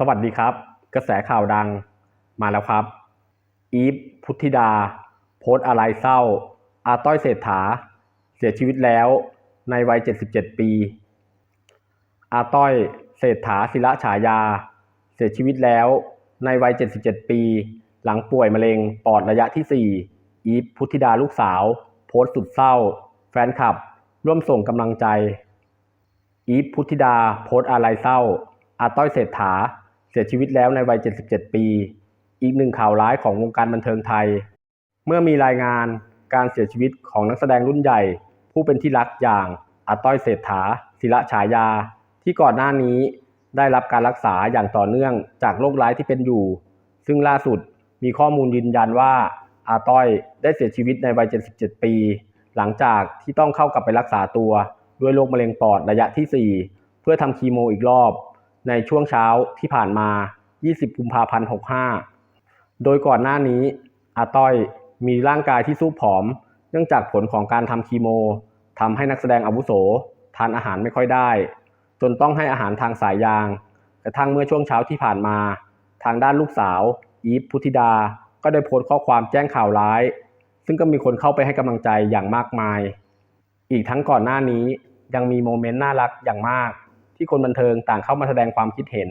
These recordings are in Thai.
สวัสดีครับ กระแสข่าวดังมาแล้วครับ อีฟพุทธิดา โพสอะไรเศร้า อาต้อยเศรษฐา เสียชีวิตแล้วในวัย 77 ปี อาต้อยเศรษฐาศิระฉายา เสียชีวิตแล้วในวัย 77 ปี หลังป่วยมะเร็งปอดระยะที่ 4 อีฟพุทธิดาลูกสาว โพสต์สุดเศร้า แฟนคลับ ร่วมส่งกำลังใจ อีฟพุทธิดาโพสอาลัยเศร้าอาต้อยเศรษฐา สียชีวิตแล้วในวัย 77 ปี อีกหนึ่งข่าวร้ายของวงการบันเทิงไทย เมื่อมีรายงานการเสียชีวิตของนักแสดงรุ่นใหญ่ ผู้เป็นที่รักอย่างอาต้อยเศรษฐา ศิระฉายา ที่ก่อนหน้านี้ได้รับการรักษาอย่างต่อเนื่องจากโรคร้ายที่เป็นอยู่ ซึ่งล่าสุดมีข้อมูลยืนยันว่าอาต้อยได้เสียชีวิตในวัย 77 ปี หลังจากที่ต้องเข้ากลับไปรักษาตัว ด้วยโรคมะเร็งปอดระยะที่ 4 เพื่อทำคีโมอีกรอบ ในช่วงเช้าที่ผ่านมา 20 กุมภาพันธ์ 65 โดยก่อนหน้านี้อาต้อยมีร่างกายที่สู้ผอม เนื่องจากผลของการทำคีโมทำให้นักแสดงอาวุโส ทานอาหารไม่ค่อยได้ จนต้องให้อาหารทางสายยาง กระทั่งเมื่อช่วงเช้าที่ผ่านมา ทางด้านลูกสาว อีฟพุทธิดา ก็ได้โพสต์ข้อความแจ้งข่าวร้าย ซึ่งก็มีคนเข้าไปให้กำลังใจอย่างมากมาย อีกทั้งก่อนหน้านี้ยังมีโมเมนต์น่ารักอย่างมาก ที่คนบันเทิงต่างเข้ามาแสดงความคิดเห็น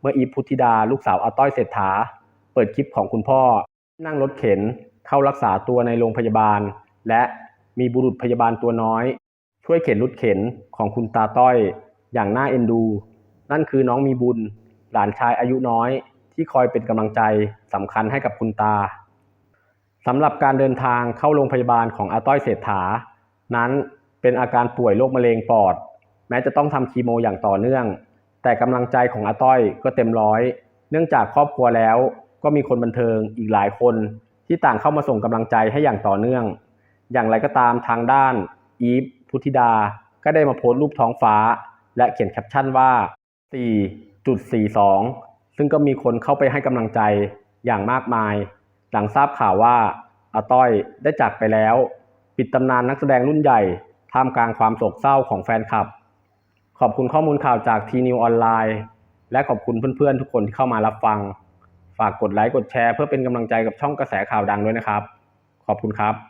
เมื่ออีพุทธิดาลูกสาวอาต้อยเศรษฐา เปิดคลิปของคุณพ่อ นั่งรถเข็น เข้ารักษาตัวในโรงพยาบาล และมีบุรุษพยาบาลตัวน้อย ช่วยเข็นรถเข็นของคุณตาต้อย อย่างน่าเอ็นดู นั่นคือน้องมีบุญ หลานชายอายุน้อย ที่คอยเป็นกำลังใจสำคัญให้กับคุณตาสำหรับการเดินทางเข้าโรงพยาบาลของอาต้อยเศรษฐา นั้นเป็นอาการป่วยโรคมะเร็งปอด แม้จะต้องทำคีโมอย่างต่อเนื่อง แต่กำลังใจของอาต้อยก็เต็มร้อย เนื่องจากครอบครัวแล้ว ก็มีคนบันเทิงอีกหลายคนที่ต่างเข้ามาส่งกำลังใจให้อย่างต่อเนื่อง อย่างไรก็ตามทางด้านอีฟพุทธิดา ก็ได้มาโพสต์รูปท้องฟ้า และเขียนแคปชั่นว่า 4.42 ซึ่งก็มีคนเข้าไปให้กำลังใจอย่างมากมาย หลังทราบข่าวว่าอาต้อยได้จากไปแล้ว ปิดตำนานนักแสดงรุ่นใหญ่ท่ามกลางความโศกเศร้าของแฟนคลับ ขอบคุณข้อมูลข่าวจากทีนิวออนไลน์และขอบคุณเพื่อนๆทุกคนที่เข้ามารับฟัง ฝากกดไลค์กดแชร์เพื่อเป็นกำลังใจกับช่องกระแสข่าวดังด้วยนะครับ ขอบคุณครับ